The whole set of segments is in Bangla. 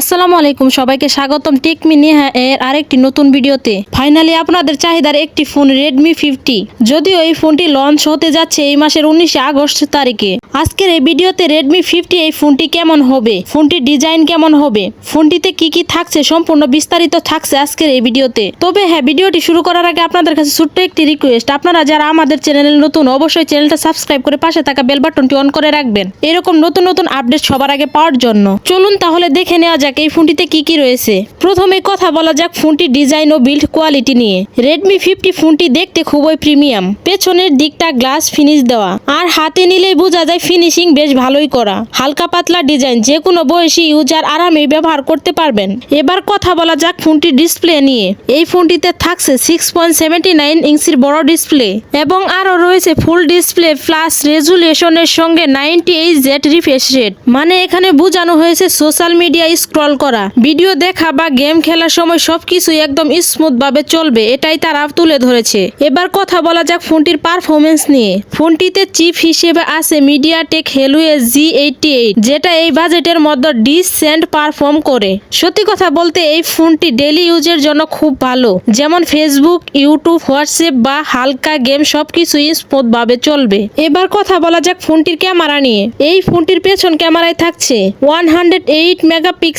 আসসালামু আলাইকুম, সবাইকে স্বাগতম টেকমি নেহা এর আরেকটি নতুন ভিডিওতে। ফাইনালি আপনাদের চাহিদার একটি ফোন রেডমি ফিফটি যদিও এই ফোনটি লঞ্চ হতে যাচ্ছে এই মাসের উনিশে আগস্ট তারিখে। আজকের এই ভিডিওতে রেডমি ফিফটি এই ফোনটি কেমন হবে? ফোনটির ডিজাইন কেমন হবে? ফোনটিতে কি কি থাকছে? সম্পূর্ণ বিস্তারিত থাকছে আজকের এই ভিডিওতে। তবে হ্যাঁ ভিডিওটি শুরু করার আগে আপনাদের কাছে ছোট্ট একটি রিকোয়েস্ট আপনারা যারা আমাদের চ্যানেলে নতুন, অবশ্যই চ্যানেলটা সাবস্ক্রাইব করে পাশে থাকা বেল বাটনটি অন করে রাখবেন। এরকম নতুন নতুন আপডেট সবার আগে পাওয়ার জন্য। চলুন তাহলে দেখে নেওয়া যাক এই ফোনটিতে কি কি রয়েছে? প্রথমে কথা বলা যাক ফোনটির ডিজাইন ও বিল্ড কোয়ালিটি নিয়ে। রেডমি ফিফটি ফোনটি দেখতে খুবই প্রিমিয়াম। পেছনের দিকটা গ্লাস ফিনিশ দেওয়া। আর হাতে নিলেই বোঝা যায় ফিনিশিং বেশ ভালোই করা। হালকা পাতলা ডিজাইন, যে কোনো বয়সী ইউজার আরামে ব্যবহার করতে পারবেন। এবার কথা বলা যাক ফোনটির ডিসপ্লে নিয়ে। এই ফোনটিতে থাকছে সিক্স পয়েন্ট সেভেন্টি নাইন ইঞ্চির বড় ডিসপ্লে এবং আরও রয়েছে ফুল ডিসপ্লে প্লাস রেজুলেশনের সঙ্গে ninety H Z refresh rate মানে এখানে বোঝানো হয়েছে সোশ্যাল মিডিয়া স্ক্রল করা। ভিডিও দেখা বা গেম খেলার সময় সবকিছু একদম স্মুথ ভাবে চলবে, এটাই তারা তুলে ধরেছে। এবার কথা বলা যাক ফোনটির পারফরমেন্স নিয়ে। ফোনটিতে চিপ হিসেবে আছে MediaTek Helio G eighty eight যেটা এই বাজেটের মধ্যে ডিসেন্ট পারফর্ম করে। সত্যি কথা বলতে এই ফোনটি ডেলি ইউজের জন্য খুব ভালো। যেমন ফেসবুক ইউটিউব হোয়াটসঅ্যাপ বা হালকা গেম সবকিছুই স্মুথ ভাবে চলবে। এবার কথা বলা যাক ফোনটির ক্যামেরা নিয়ে। এই ফোনটির পেছন ক্যামেরায় থাকছে ওয়ান হান্ড্রেড এইট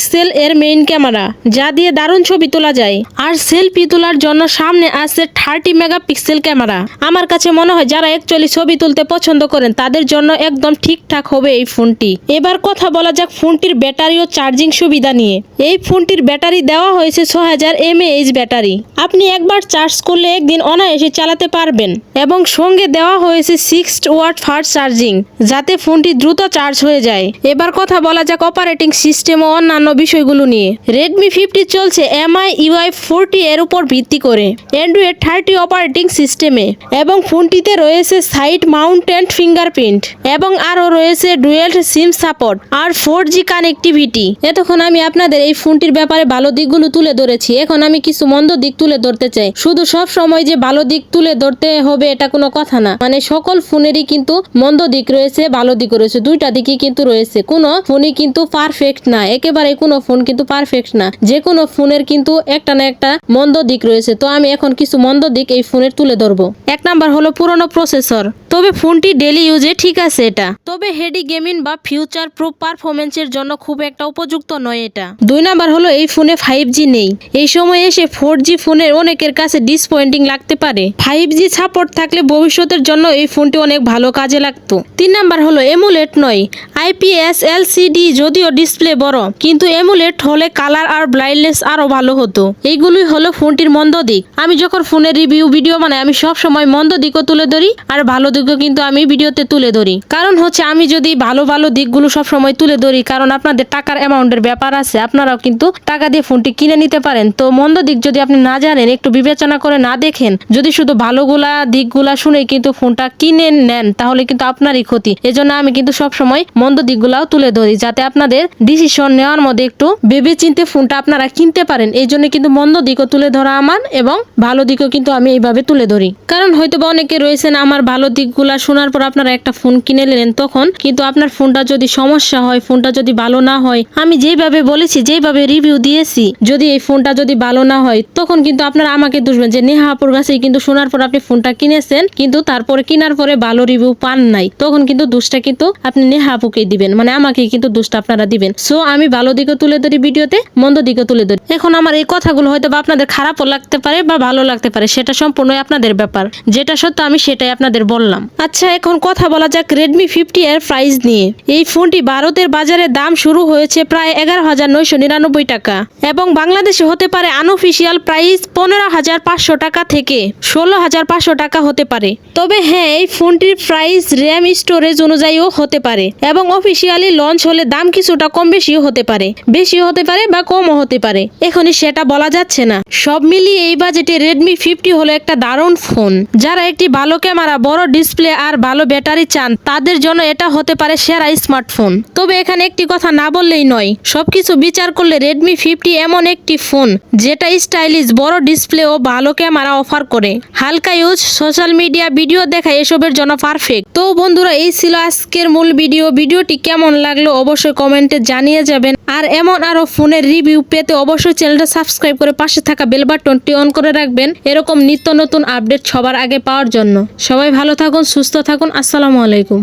মেগাপিক্সেল এর মেইন ক্যামেরা যা দিয়ে দারুণ ছবি তোলা যায়। আর সেলফি তোলার জন্য সামনে আছে থার্টি মেগাপিক্সেল ক্যামেরা আমার কাছে মনে হয় যারা অ্যাকচুয়ালি ছবি তুলতে পছন্দ করেন, তাদের জন্য একদম ঠিকঠাক হবে এই ফোনটি। এবার কথা বলা যাক ফোনটির ব্যাটারি ও চার্জিং সুবিধা নিয়ে। এই ফোনটির ব্যাটারি দেওয়া হয়েছে ছ হাজার এমএএইচ ব্যাটারি আপনি একবার চার্জ করলে একদিন অনায়াসে চালাতে পারবেন। এবং সঙ্গে দেওয়া হয়েছে সিক্স ওয়াট ফাস্ট চার্জিং যাতে ফোনটি দ্রুত চার্জ হয়ে যায়। এবার কথা বলা যাক অপারেটিং সিস্টেম ও অন্যান্য বিষয়গুলো নিয়ে। রেডমি ফিফটি চলছে এমআই ইউআই ফোরটি এর উপর ভিত্তি করে। অ্যান্ড্রয়েড থার্টি অপারেটিং সিস্টেমে এবং ফোনটিতে রয়েছে সাইড মাউন্টেড ফিঙ্গারপ্রিন্ট এবং আরও রয়েছে ডুয়েল সিম সাপোর্ট আর ফোর জি কানেক্টিভিটি এতক্ষণ আমি আপনাদের এই ফোনটির ব্যাপারে ভালো দিকগুলো তুলে ধরেছি। এখন আমি কিছু মন্দ দিক তুলে ধরতে চাই। শুধু সব সময় যে ভালো দিক তুলে ধরতে হবে এটা কোনো কথা না। মানে সকল ফোনেরই কিন্তু মন্দ দিক রয়েছে, ভালো দিক রয়েছে। দুইটা দিকই কিন্তু রয়েছে। কোনো ফোনই কিন্তু পারফেক্ট না। একেবারে কোনো ফোন কিন্তু পারফেক্ট না। যে কোনো ফোনের কিন্তু একটা না একটা মন্দ দিক রয়েছে। তো আমি এখন কিছু মন্দ দিক এই ফোনের তুলে ধরবো। এক নাম্বার হলো পুরনো প্রসেসর তবে ফোনটি ডেলি ইউজে ঠিক আছে এটা। তবে হেডি গেমিং বা ফিউচার প্রুফ পারফরমেন্সের জন্য খুব একটা উপযুক্ত নয় এটা। দুই নাম্বার হলো এই ফোনে ফাইভ জি নেই। এই সময় এসে ফোর জি ফোনের অনেকের কাছে ডিসপয়েন্টিং লাগতে পারে। ফাইভ জি সাপোর্ট থাকলে ভবিষ্যতের জন্য এই ফোনটি অনেক ভালো কাজে লাগতো। তিন নাম্বার হলো এমুলেট নয়। আইপিএস এল এলসিডি যদিও ডিসপ্লে বড়, কিন্তু এমুলেট হলে কালার আর ব্লাইন্ডনেস আরও ভালো হতো। এইগুলোই হলো ফোনটির মন্দ দিক। আমি যখন ফোনের রিভিউ ভিডিও বানাই, আমি সব সময় মন্দ দিকও তুলে ধরি আর ভালো দিকও কিন্তু আমি ভিডিওতে তুলে ধরি। কারণ হচ্ছে আমি যদি ভালো ভালো দিকগুলো সব সময় তুলে ধরি, কারণ আপনাদের টাকার অ্যামাউন্টের ব্যাপার আছে, আপনারাও কিন্তু টাকা দিয়ে ফোনটি কিনে নিতে পারেন। তো মন্দ দিক যদি আপনি না জানেন, একটু বিবেচনা করে না দেখেন, যদি শুধু ভালোগুলা দিকগুলা শুনে কিন্তু ফোনটা কিনে নেন, তাহলে কিন্তু আপনারই ক্ষতি। এজন্য আমি কিন্তু সব সময় মন্দ দিকগুলাও তুলে ধরি, যাতে আপনাদের ডিসিশন নেওয়ার মধ্যে একটু ভেবে চিনতে ফোনটা আপনারা কিনতে পারেন, এই জন্য কিন্তু মন্দ দিকও তুলে ধরা আমার এবং ভালো দিকও কিন্তু আমি এইভাবে তুলে ধরি। কারণ হয়তো বা অনেকে রয়েছেন, আমার ভালো দিকগুলা শোনার পর আপনারা একটা ফোন কিনে নিলেন তখন কিন্তু আপনার ফোনটা যদি সমস্যা হয়, ফোনটা যদি ভালো না হয়, আমি যেভাবে বলেছি, যেভাবে রিভিউ দিয়েছি, যদি এই ফোনটা যদি ভালো না হয়, তখন কিন্তু আপনারা আমাকে দুষবেন যে নেহাপুর কাছেই কিন্তু শোনার পর আপনি ফোনটা কিনেছেন, কিন্তু তারপরে কেনার পরে ভালো রিভিউ পান নাই। তখন কিন্তু দোষটা কিন্তু আপনি নেহাপুকেই দিবেন মানে আমাকে কিন্তু দোষটা আপনারা দিবেন। সো আমি ভালো দিকে তুলে ধরি ভিডিওতে, মন্দ দিকে তুলে ধরি। এখন আমার এই কথাগুলো হয়তো বা আপনাদের খারাপও লাগতে পারে বা ভালো লাগতে পারে, সেটা সম্পূর্ণই আপনাদের ব্যাপার। যেটা সত্য আমি সেটাই আপনাদের বললাম। আচ্ছা এখন কথা বলা যাক রেডমি ফিফটি এর প্রাইস নিয়ে। এই ফোনটি ভারতের বাজারে দাম শুরু হয়েছে প্রায় এগারো হাজার নয়শো নিরানব্বই টাকা এবং বাংলাদেশে হতে পারে আনঅফিসিয়াল প্রাইস পনেরো হাজার পাঁচশো টাকা থেকে ষোলো হাজার পাঁচশো টাকা হতে পারে। তবে হ্যাঁ এই ফোনটির প্রাইস র্যাম স্টোরেজ অনুযায়ীও হতে পারে এবং অফিসিয়ালি লঞ্চ হলে দাম কিছুটা কম বেশিও হতে পারে। বেশিও হতে পারে বা কমও হতে পারে। এখনই সেটা বলা যাচ্ছে না। সব মিলিয়ে এই বাজেটে রেডমি ফিফটি হলো একটা দারুণ ফোন। যারা একটি ভালো ক্যামেরা, বড় ডিসপ্লে আর ভালো ব্যাটারি চান, তাদের জন্য এটা হতে পারে সেরা স্মার্টফোন তবে এখানে একটি কথা না বললেই নয়, সবকিছু বিচার করলে রেডমি ফিফটি এমন একটি ফোন, যেটা স্টাইলিশ বড় ডিসপ্লে ও ভালো ক্যামেরা অফার করে। হালকা ইউজ সোশ্যাল মিডিয়া ভিডিও দেখা, এসবের জন্য পারফেক্ট তো বন্ধুরা, এই ছিল আজকের মূল ভিডিও ভিডিওটি কেমন লাগল অবশ্যই কমেন্টে জানিয়ে যাবেন। আর এমন আরও ফোনের রিভিউ পেতে অবশ্যই চ্যানেলটা সাবস্ক্রাইব করে পাশে থাকা বেল বাটনটি অন করে রাখবেন। এরকম নিত্য নতুন আপডেট সবার আগে পাওয়ার জন্য। সবাই ভালো থাকুন, সুস্থ থাকুন। আসসালামু আলাইকুম।